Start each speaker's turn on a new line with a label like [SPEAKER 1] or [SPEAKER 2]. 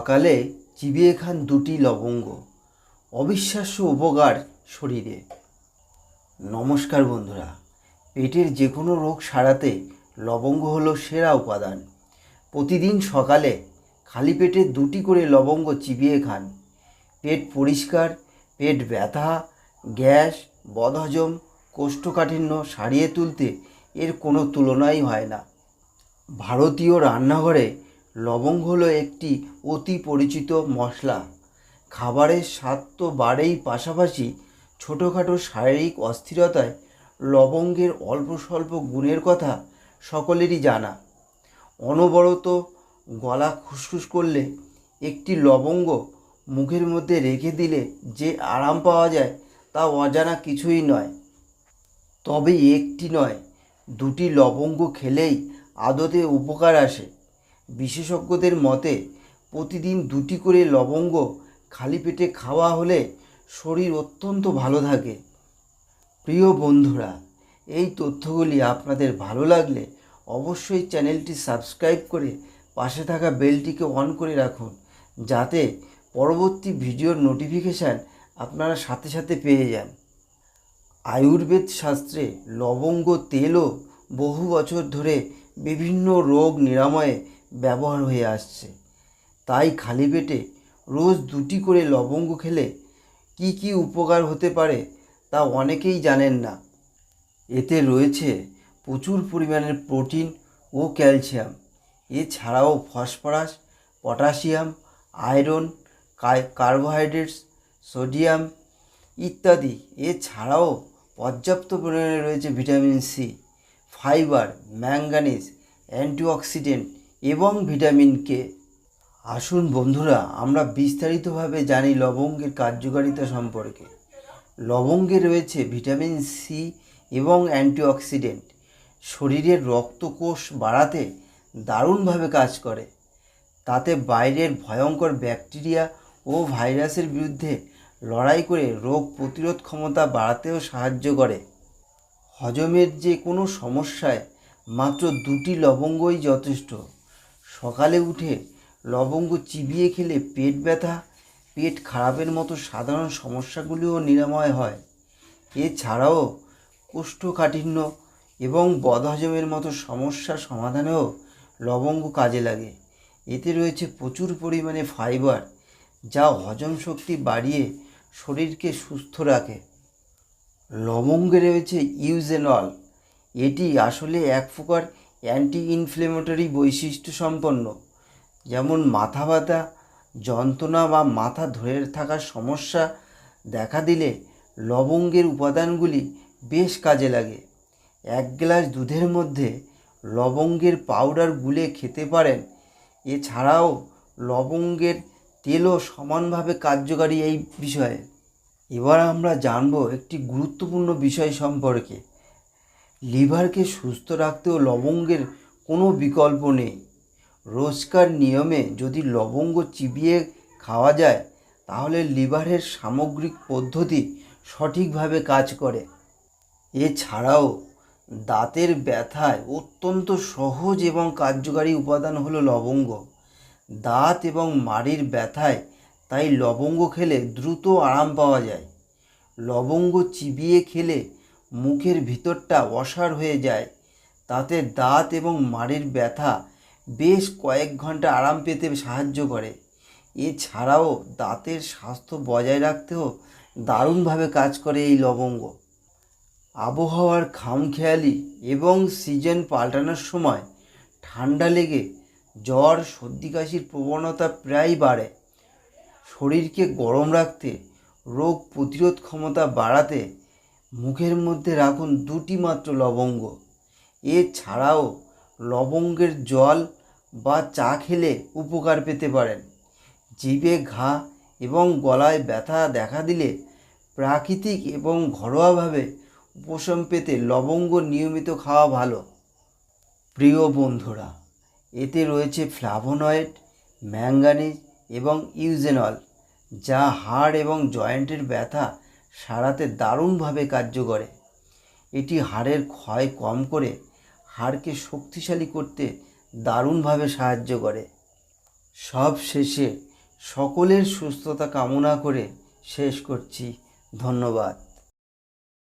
[SPEAKER 1] সকালে চিবিয়ে খান দুটি লবঙ্গ, অবিশ্বাস্য উপকার শরীরে। নমস্কার বন্ধুরা, পেটের যে কোনো রোগ সারাতে লবঙ্গ হলো সেরা উপাদান। প্রতিদিন সকালে খালি পেটে দুটি করে লবঙ্গ চিবিয়ে খান। পেট পরিষ্কার, পেট ব্যথা, গ্যাস, বদহজম, কোষ্ঠকাঠিন্য সারিয়ে তুলতে এর কোনো তুলনাই হয় না। ভারতীয় রান্নাঘরে লবঙ্গ হলো একটি অতি পরিচিত মশলা। খাবারের স্বাদ তো বাড়েই, পাশাপাশি ছোটোখাটো শারীরিক অস্থিরতায় লবঙ্গের অল্প স্বল্প গুণের কথা সকলেরই জানা। অনবরত গলা খুসখুস করলে একটি লবঙ্গ মুখের মধ্যে রেখে দিলে যে আরাম পাওয়া যায় তা অজানা কিছুই নয়। তবে একটি নয়, দুটি লবঙ্গ খেলেই আদতে উপকার আসে। বিশেষজ্ঞদের মতে, প্রতিদিন দুটি করে লবঙ্গ খালি পেটে খাওয়া হলে শরীর অত্যন্ত ভালো থাকে। প্রিয় বন্ধুরা, এই তথ্যগুলি আপনাদের ভালো লাগলে অবশ্যই চ্যানেলটি সাবস্ক্রাইব করে পাশে থাকা বেলটিকে অন করে রাখুন, যাতে পরবর্তী ভিডিওর নোটিফিকেশান আপনারা সাথে সাথে পেয়ে যান। আয়ুর্বেদ শাস্ত্রে লবঙ্গ, তেলও বহু বছর ধরে বিভিন্ন রোগ নিরাময়ে ব্যবহার হয়ে আসছে। তাই খালি পেটে রোজ দুটি করে লবঙ্গ খেলে কি কি উপকার হতে পারে তা অনেকেই জানেন না। এতে রয়েছে প্রচুর পরিমাণের প্রোটিন ও ক্যালসিয়াম। এছাড়াও phosphorus, potassium, iron carbohydrates, sodium ইত্যাদি। এছাড়াও পর্যাপ্ত পরিমাণে রয়েছে vitamin C, fibre manganese antioxidant এবং ভিটামিন কে। আসুন বন্ধুরা, আমরা বিস্তারিতভাবে জানি লবঙ্গের কার্যকারিতা সম্পর্কে। লবঙ্গে রয়েছে ভিটামিন সি এবং অ্যান্টিঅক্সিডেন্ট। শরীরের রক্তকোষ বাড়াতে দারুণভাবে কাজ করে। তাতে বাইরের ভয়ঙ্কর ব্যাকটেরিয়া ও ভাইরাসের বিরুদ্ধে লড়াই করে রোগ প্রতিরোধ ক্ষমতা বাড়াতেও সাহায্য করে। হজমের যে কোনো সমস্যায় মাত্র দুটি লবঙ্গই যথেষ্ট। সকালে উঠে লবঙ্গ চিবিয়ে খেলে পেট ব্যথা, পেট খারাপের মতো সাধারণ সমস্যাগুলিও নিরাময় হয়। এছাড়াও কোষ্ঠকাঠিন্য এবং বদহজমের মতো সমস্যা সমাধানেও লবঙ্গ কাজে লাগে। এতে রয়েছে প্রচুর পরিমাণে ফাইবার, যা হজম শক্তি বাড়িয়ে শরীরকে সুস্থ রাখে। লবঙ্গে রয়েছে ইউজেনল, এটি আসলে এক প্রকার অ্যান্টি ইনফ্লেমেটরি বৈশিষ্ট্য সম্পন্ন। যেমন মাথা ব্যথা, যন্ত্রণা বা মাথা ধরে থাকার সমস্যা দেখা দিলে লবঙ্গের উপাদানগুলি বেশ কাজে লাগে। এক গ্লাস দুধের মধ্যে লবঙ্গের পাউডার গুলে খেতে পারেন। এছাড়াও লবঙ্গের তেলও সমানভাবে কার্যকারী এই বিষয়ে। এবার আমরা জানব একটি গুরুত্বপূর্ণ বিষয় সম্পর্কে। লিভারকে সুস্থ রাখতেও লবঙ্গের কোনো বিকল্প নেই। রোজকার নিয়মে যদি লবঙ্গ চিবিয়ে খাওয়া যায়, তাহলে লিভারের সামগ্রিক পদ্ধতি সঠিকভাবে কাজ করে। এছাড়াও, দাঁতের ব্যথায় অত্যন্ত সহজ এবং কার্যকারী উপাদান হলো লবঙ্গ। দাঁত এবং মাড়ির ব্যথায় তাই লবঙ্গ খেলে দ্রুত আরাম পাওয়া যায়। লবঙ্গ চিবিয়ে খেলে মুখের ভিতরটা অসার হয়ে যায়। তাতে দাঁত এবং মাড়ির ব্যথা বেশ কয়েক ঘণ্টা আরাম পেতে সাহায্য করে। এছাড়াও দাঁতের স্বাস্থ্য বজায় রাখতেও দারুণভাবে কাজ করে এই লবঙ্গ। আবহাওয়ার খামখেয়ালি এবং সিজন পাল্টানোর সময় ঠান্ডা লেগে জ্বর, সর্দি কাশির প্রবণতা প্রায় বাড়ে। শরীরকে গরম রাখতে, রোগ প্রতিরোধ ক্ষমতা বাড়াতে মুখের মধ্যে রাখুন দুটি মাত্র লবঙ্গ। এছাড়াও লবঙ্গের জল বা চা খেলে উপকার পেতে পারেন। জিভে ঘা এবং গলায় ব্যথা দেখা দিলে প্রাকৃতিক এবং ঘরোয়াভাবে উপশম পেতে লবঙ্গ নিয়মিত খাওয়া ভালো। প্রিয় বন্ধুরা, এতে রয়েছে ফ্লাভোনয়েড ম্যাঙ্গানিজ এবং ইউজেনল, যা হাড় এবং জয়েন্টের ব্যথা সারাতে দারুণভাবে কার্য করে। এটি হাড়ের ক্ষয় কম করে হাড়কে শক্তিশালী করতে দারুণভাবে সাহায্য করে। সব শেষে সকলের সুস্থতা কামনা করে শেষ করছি। ধন্যবাদ।